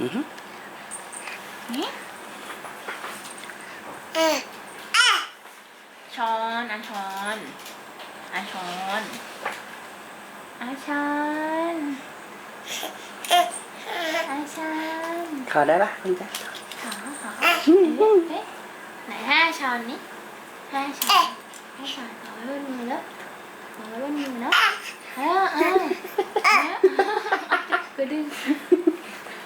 อือฮึนี่ช้อนอันช้อนอันช้อนอันช้อนอันช้อนขอได้ปะคุณแจ๊คขอขอเอ๊ะเอ๊ะไหนห้าช้อนนี่ห้าช้อนห้าช้อนเอาไว้บนมือแล้วเอาไว้บนมือแล้วเออเออเออกระดึง เ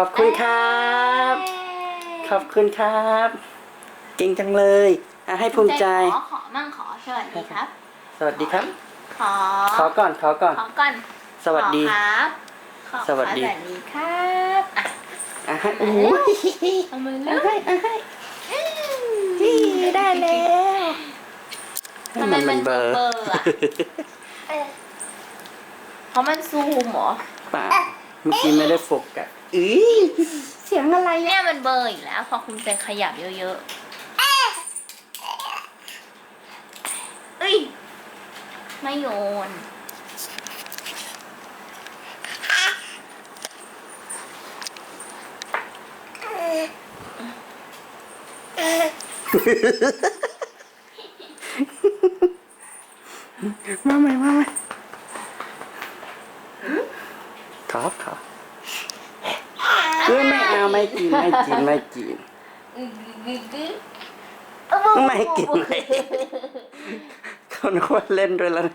อะขอบคุณครับ ขอบคุณครับ เก่งจังเลยอะให้ภูมิใจ ขอขอมั่งขอสวัสดีครับ สวัสดีครับ ขอ ขอก่อน ขอก่อน ขอก่อน สวัสดีขอครับขอสวัสดีสวัสดีครับอะอะให้โอ้ยเอามือลูอะบให้อะให้นี่ได้แล้วทำไมมันเบลอร์อะเพราะมันซูมเหรอป่า เมื่อกี้ไม่ได้โฟกัสอีเสียงอะไรเนี่ยมันเบลอร์อีกแล้ว พอคุณใจขยับเยอะๆเอ้ยไม่โยน มาใหม่มาใหม่ ขอขอเอ้ยไม่เอาไม่กินไม่กินไม่กินไม่กินไม่กินเขานึกว่าเล่นด้วยแล้วนะ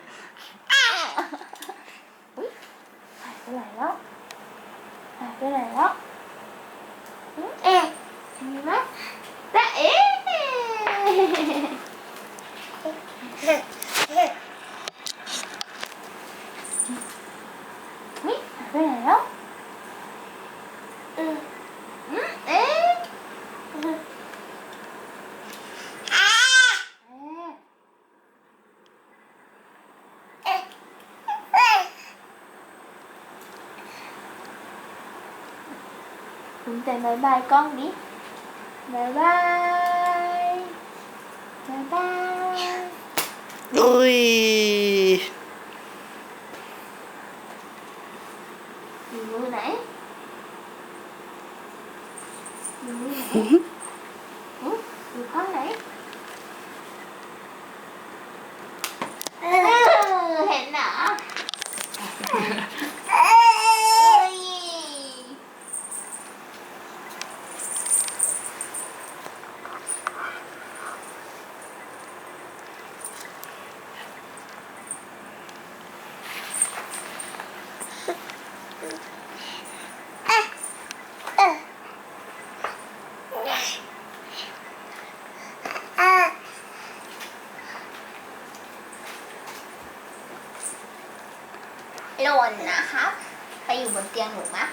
หายไปไหนแล้วไปไหนแล้วเอ๊ะมีไหมแต่เอ๊ะ 거예요? 응. 응? 응? Chúng ta nói bye con đi Bye bye Bye bye Ui vừa nãy. Vừa nãy. หล่นนะครับ ไปอยู่บนเตียงหนูมะ